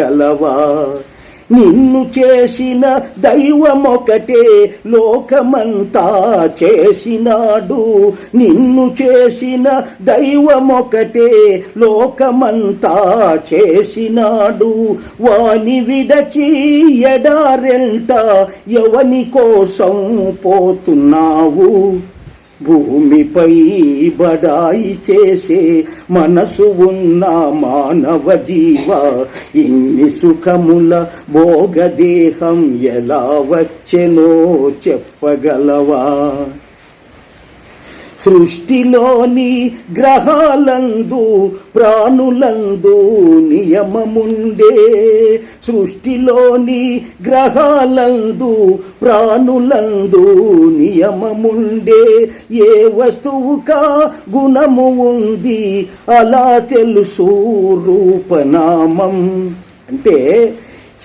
చెప్పగలవా నిన్ను చేసిన దైవమొకటే లోకమంతా చేసినాడు. నిన్ను చేసిన దైవమొకటే లోకమంతా చేసినాడు. వాని విడచి ఎడారెంట ఎవని కోసం పోతున్నావు? భూమిపై బడాయి చేసే మనసు ఉన్న మానవ జీవ ఇన్ని సుఖముల భోగదేహం ఎలా వచ్చెనో చెప్పగలవా? సృష్టిలోని గ్రహాలందు ప్రాణులందు నియమముండే. సృష్టిలోని గ్రహాలందు ప్రాణులందు నియమముండే. ఏ వస్తువుకా గుణము ఉంది అలా తెలుసు రూపనామం. అంటే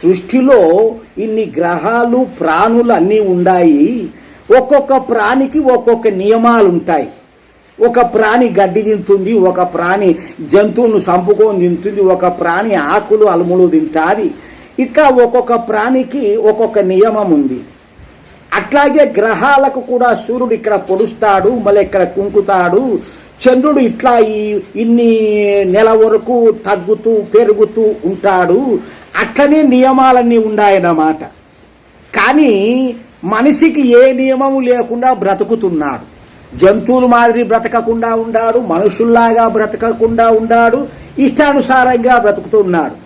సృష్టిలో ఇన్ని గ్రహాలు ప్రాణులు అన్నీ ఉన్నాయి ఒక్కొక్క ప్రాణికి ఒక్కొక్క నియమాలు ఉంటాయి ఒక ప్రాణి గడ్డి తింటుంది ఒక ప్రాణి జంతువును చంపుకొని తింటుంది ఒక ప్రాణి ఆకులు అలుములు తింటుంది. ఇట్లా ఒక్కొక్క ప్రాణికి ఒక్కొక్క నియమం ఉంది. అట్లాగే గ్రహాలకు కూడా సూర్యుడు ఇక్కడ పొడుస్తాడు మళ్ళీ ఇక్కడ కుంకుతాడు. చంద్రుడు ఇట్లా ఈ ఇన్ని నెల వరకు తగ్గుతూ పెరుగుతూ ఉంటాడు. అట్లనే నియమాలన్నీ ఉన్నాయన్నమాట కానీ మనిషికి ఏ నియమము లేకుండా బ్రతుకుతున్నాడు. జంతువుల మాదిరి బ్రతకకుండా ఉన్నాడు మనుషుల్లాగా బ్రతకకుండా ఉన్నాడు ఇష్టానుసారంగా బ్రతుకుతున్నాడు.